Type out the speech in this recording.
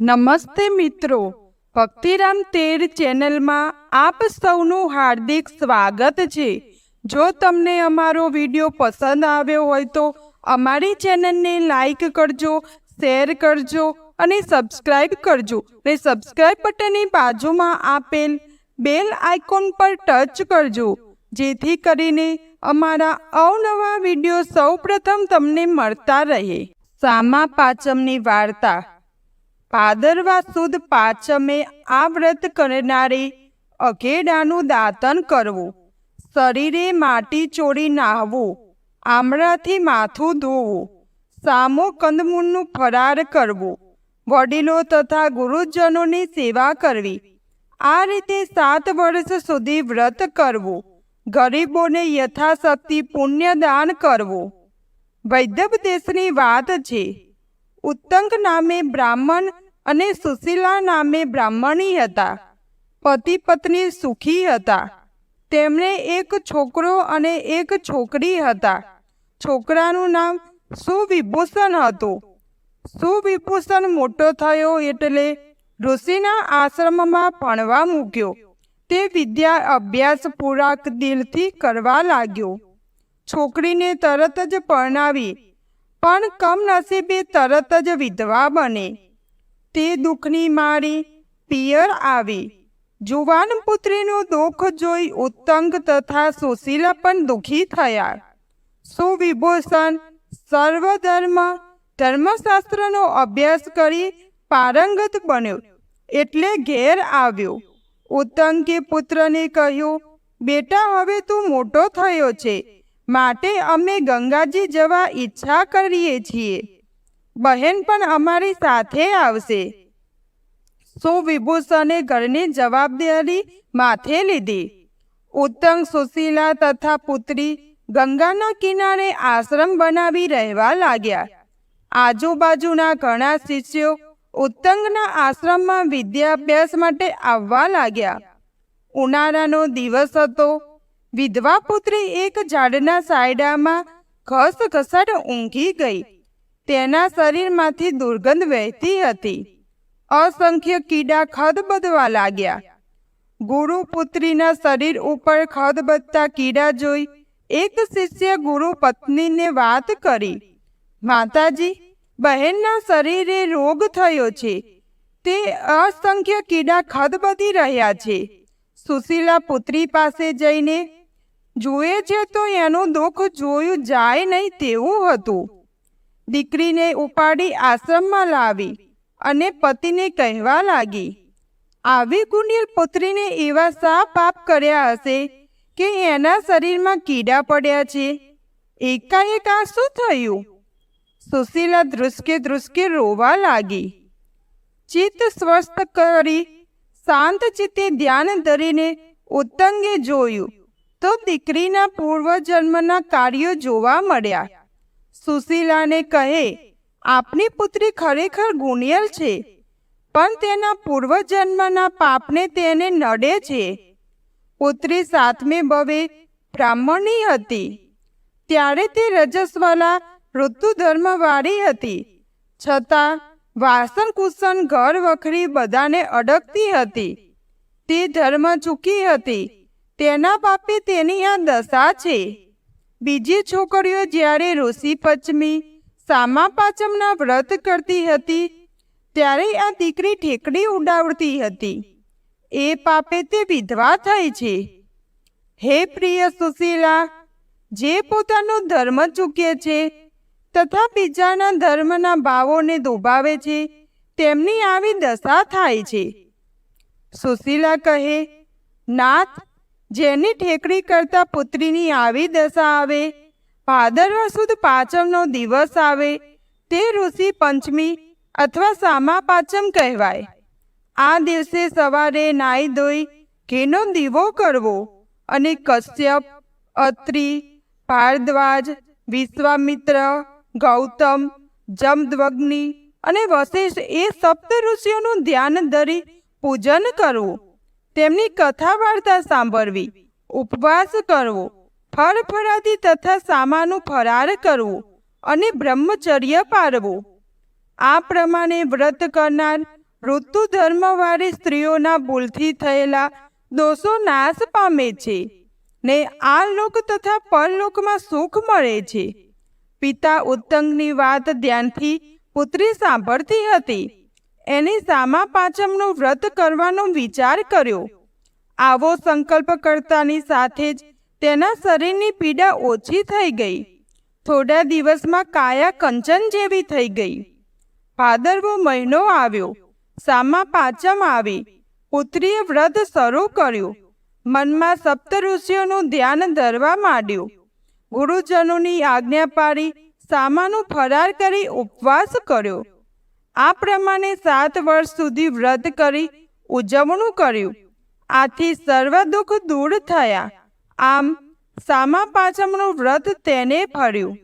નમસ્તે મિત્રો. ભક્તિરામ તેર ચેનલમાં આપ સૌનું હાર્દિક સ્વાગત છે. જો તમને અમારો વીડિયો પસંદ આવ્યો હોય તો અમારી ચેનલને લાઈક કરજો, શેર કરજો અને સબસ્ક્રાઇબ કરજો. અને સબસ્ક્રાઇબ બટનની બાજુમાં આપેલ બેલ આઇકોન પર ટચ કરજો. જેથી કરીને અમારા અવનવા વીડિયો સૌપ્રથમ તમને મળતા રહે. સામા પાચમની વાર્તા. ભાદરવા સુદ પાચમે આ વ્રત કરનારે અઘેડાનું દાતન કરવું. શરીરે માટી ચોળી નાહવું. આમળાથી માથું ધોવું. સામો કંદમૂળનું ફરાર કરવું. વડીલો તથા ગુરુજનોની સેવા કરવી. આ રીતે સાત વર્ષ સુધી વ્રત કરવું. ગરીબોને યથાશક્તિ પુણ્યદાન કરવું. વૈદવ દેશની વાત છે. ઉત્તંક નામે બ્રાહ્મણ અને સુશીલા નામે બ્રાહ્મણી હતા. પતિ પત્ની સુખી હતા. તેમણે એક છોકરો અને એક છોકરી હતા. છોકરાનું નામ સુવિભૂષણ હતું. સુવિભૂષણ મોટો થયો એટલે ઋષિના આશ્રમમાં ભણવા મૂક્યો. તે વિદ્યા અભ્યાસ પૂરાક દિલથી કરવા લાગ્યો. છોકરીને તરત જ પરણાવી. પણ કમનસીબે તરત જ વિધવા બને. તે દુઃખની મારી પિયર આવી. જુવાન પુત્રીનું દુઃખ જોઈ ઉત્તંગ તથા સુશીલા પણ દુઃખી થયા. સુવિભૂષણ સર્વધર્મ ધર્મશાસ્ત્રનો અભ્યાસ કરી પારંગત બન્યો એટલે ઘેર આવ્યો. ઉત્તંગે પુત્રને કહ્યું, બેટા, હવે તું મોટો થયો છે. માટે અમે ગંગાજી જવા ઈચ્છા કરીએ છીએ. બહેન પણ અમારી સાથે આવશે. સુવિભૂષણે ઘરની જવાબદારી માથે લીધી. ઉત્તમ સુશીલા તથા પુત્રી ગંગાના કિનારે આશ્રમ બનાવી રહેવા લાગ્યા. આજુબાજુના ઘણા શિષ્યો ઉત્તંગના આશ્રમમાં વિદ્યાભ્યાસ માટે આવવા લાગ્યા. ઉનાળાનો દિવસ હતો. વિધવા પુત્રી એક ઝાડના સાયડામાં ઘસઘસાટ ઊંઘી ગઈ. તેના શરીરમાંથી દુર્ગંધ વહેતી હતી. અસંખ્ય કીડા ખદબદવા લાગ્યા. ગુરુ પુત્રીના શરીર ઉપર ખદબદતા કીડા જોઈ એક શિષ્ય ગુરુ પત્નીને વાત કરી, માતાજી, બહેનના શરીરે રોગ થયો છે. તે અસંખ્ય કીડા ખદબદી રહ્યા છે. સુશીલા પુત્રી પાસે જઈને, જુએ છે તો એનું દુઃખ જોયું જાય નહીં તેવું હતું. દીકરીને ઉપાડી આશ્રમમાં લાવી અને પતિને કહેવા લાગી, આવી ગુણિયલ પુત્રીને એવા શા પાપ કર્યા હશે કે એના શરીરમાં કીડા પડ્યા છે? એકાએક આ શું થયું? સુશીલા ધ્રુસકે ધ્રુસકે રોવા લાગી. ચિત્ત સ્વસ્થ કરી શાંત ચિત્તે ધ્યાન ધરીને ઉત્તંગે જોયું તો દીકરીના પૂર્વજન્મના કાર્યો જોવા મળ્યા. સુશીલાને કહે, આપની પુત્રી ખરેખર ગુણિયલ છે, પણ તેના પૂર્વજન્મના પાપને તેને નડે છે. પુત્રી સાતમે બવે બ્રાહ્મણી હતી. ત્યારે તે રજસ્વાલા ઋતુ ધર્મવાળી હતી. છતાં વાસણ કુસન ઘર વખરી બધાને અડકતી હતી. તે ધર્મ ચૂકી હતી. તેના પાપે તેની આ દશા છે. બીજી છોકરીઓ જ્યારે ઋષિ પચમી, સામા પાચમના વ્રત કરતી હતી, ત્યારે આ દીકરી ઠેકડી ઉડાવતી હતી. એ પાપે તે વિધવા થઈ છે. હે પ્રિય સુશીલા, જે પોતાનો ધર્મ ચૂકે છે તથા બીજાના ધર્મના ભાવોને દુભાવે છે, તેમની આવી દશા થાય છે. સુશીલા કહે, નાથ જેની ઠેકડી કરતા પુત્રીની આવી દશા આવે, ભાદરવા સુદ પાંચમનો દિવસ આવે, તે ઋષિ પંચમી અથવા સામા પાંચમ કહેવાય. આ દિવસે સવારે નાઈ ધોઈ ઘીનો દીવો કરવો અને કશ્યપ, અત્રિ, ભારદ્વાજ, વિશ્વામિત્ર, ગૌતમ, જમદ્વગ્નિ અને વશિષ્ઠ એ સપ્ત ઋષિઓનું ધ્યાન ધરી પૂજન કરવું. તેમની કથા વાર્તા સાંભળવી, ઉપવાસ કરવો, ફળ તથા સામાનું ફરાર કરવું અને બ્રહ્મચર્ય પાળવું આ પ્રમાણે વ્રત કરનાર ઋતુ ધર્મવાળી સ્ત્રીઓના ભૂલથી થયેલા દોષો નાશ પામે છે ને આ લોક તથા પરલોકમાં સુખ મળે છે. પિતા ઉત્તંગની વાત ધ્યાનથી પુત્રી સાંભળતી હતી. એની સામા પાંચમનું વ્રત કરવાનો વિચાર કર્યો. આવો સંકલ્પ કરતાની સાથે જ તેના શરીરની પીડા ઓછી થઈ ગઈ. થોડા દિવસમાં કાયા કંચન જેવી થઈ ગઈ. ભાદરવો મહિનો આવ્યો. સામા પાંચમ આવી. પુત્રીએ વ્રત શરૂ કર્યું. મનમાં સપ્ત ઋષિઓનું ધ્યાન ધરવા માંડ્યું. ગુરુજનોની આજ્ઞા પાડી સામાનું ફરાર કરી ઉપવાસ કર્યો. આ પ્રમાણે સાત વર્ષ સુધી વ્રત કરી ઉજવણું કર્યું. આથી સર્વ દુઃખ દૂર થયા. આમ સામા પાછમનું વ્રત તેને ફર્યું